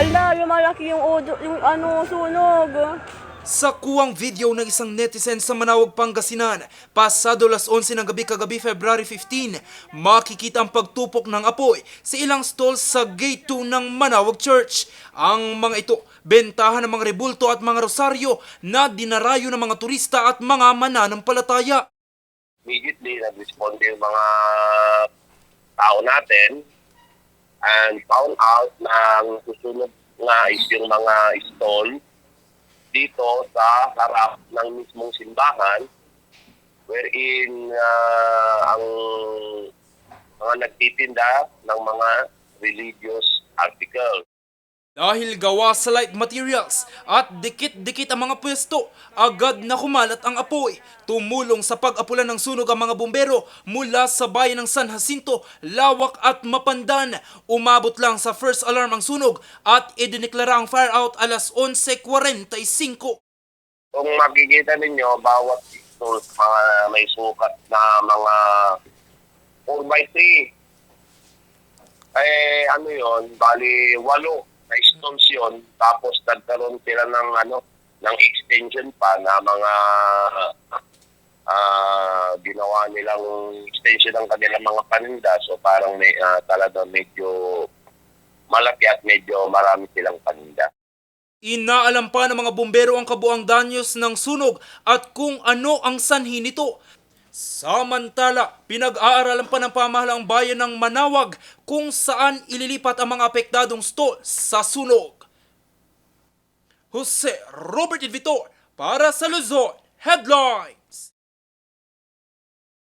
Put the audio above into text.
Ala, lumalaki yung, odo, yung ano, sunog. Sa kuwang video ng isang netizen sa Manawag, Pangasinan, pasado las 11 ng gabi kagabi February 15, makikita ang pagtupok ng apoy sa ilang stalls sa Gate 2 ng Manawag Church. Ang mga ito, bentahan ng mga rebulto at mga rosaryo na dinarayo ng mga turista at mga mananampalataya. immediately nag-respond yung mga tao natin and found out na ang susunod nga is yung mga stall dito sa harap ng mismong simbahan wherein ah, ang mga nagtitinda ng mga religious articles. Dahil gawa sa light materials at dikit-dikit ang mga pwesto, agad na kumalat ang apoy. Tumulong sa pag-apulan ng sunog ang mga bumbero mula sa bayan ng San Jacinto, Lawak at Mapandan. Umabot lang sa first alarm ang sunog at idineklara ang fire out alas 11.45. Kung makikita ninyo, bawat stall mga may sukat na mga 4x3. Eh, ano yon bali, walo na stones yon Tapos nagkaroon sila ng, ano, ng extension pa na mga ah ginawa nilang extension ng kanilang mga paninda. So parang may, ah, talaga medyo malaki at medyo marami silang paninda. Inaalam pa ng mga bumbero ang kabuang danyos ng sunog at kung ano ang sanhi nito. Samantala, pinag-aaralan pa ng pamahalang bayan ng Manawag kung saan ililipat ang mga apektadong stall sa sunog. Jose Robert Vitor para sa Luzon Headline!